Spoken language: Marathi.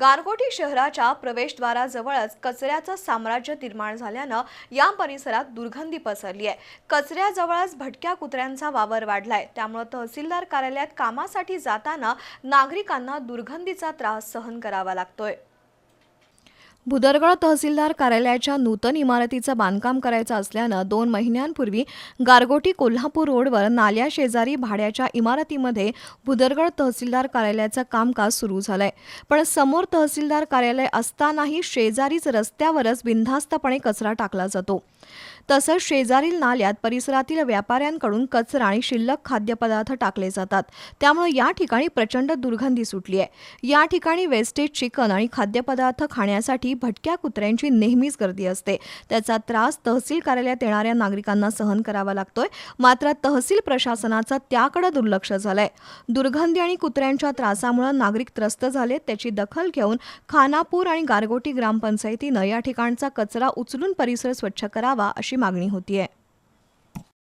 गारगोटी शहराच्या प्रवेशद्वाराजवळच कचऱ्याचं साम्राज्य निर्माण झाल्यानं या परिसरात दुर्गंधी पसरली आहे. कचऱ्याजवळच भटक्या कुत्र्यांचा वावर वाढलाय. त्यामुळे तहसीलदार कार्यालयात कामासाठी जाताना नागरिकांना दुर्गंधीचा त्रास सहन करावा लागतोय. भुदरगड तहसीलदार कार्यालयाच्या नूतन इमारतीचं बांधकाम करायचं असल्यानं दोन महिन्यांपूर्वी गारगोटी कोल्हापूर रोडवर नाल्या शेजारी भाड्याच्या इमारतीमध्ये भुदरगड तहसीलदार कार्यालयाचं कामकाज सुरू झालंय. पण समोर तहसीलदार कार्यालय असतानाही शेजारीच रस्त्यावरच बिनधास्तपणे कचरा टाकला जातो. तसंच शेजारील नाल्यात परिसरातील व्यापाऱ्यांकडून कचरा आणि शिल्लक खाद्यपदार्थ टाकले जातात. त्यामुळे या ठिकाणी प्रचंड दुर्गंधी सुटली आहे या ठिकाणी वेस्टेज चिकन आणि खाद्यपदार्थ खाण्यासाठी भटक्या कुत्र्यांची नेहमीच गर्दी असते. त्याचा त्रास तहसील कार्यालयात येणाऱ्या नागरिकांना सहन करावा लागतोय. मात्र तहसील प्रशासनाचं त्याकडे दुर्लक्ष झालंय. दुर्गंधी आणि कुत्र्यांच्या त्रासामुळे नागरिक त्रस्त झालेत. त्याची दखल घेऊन खानापूर आणि गारगोटी ग्रामपंचायतीनं या ठिकाणचा कचरा उचलून परिसर स्वच्छ करावा अशी मागणी होतीये.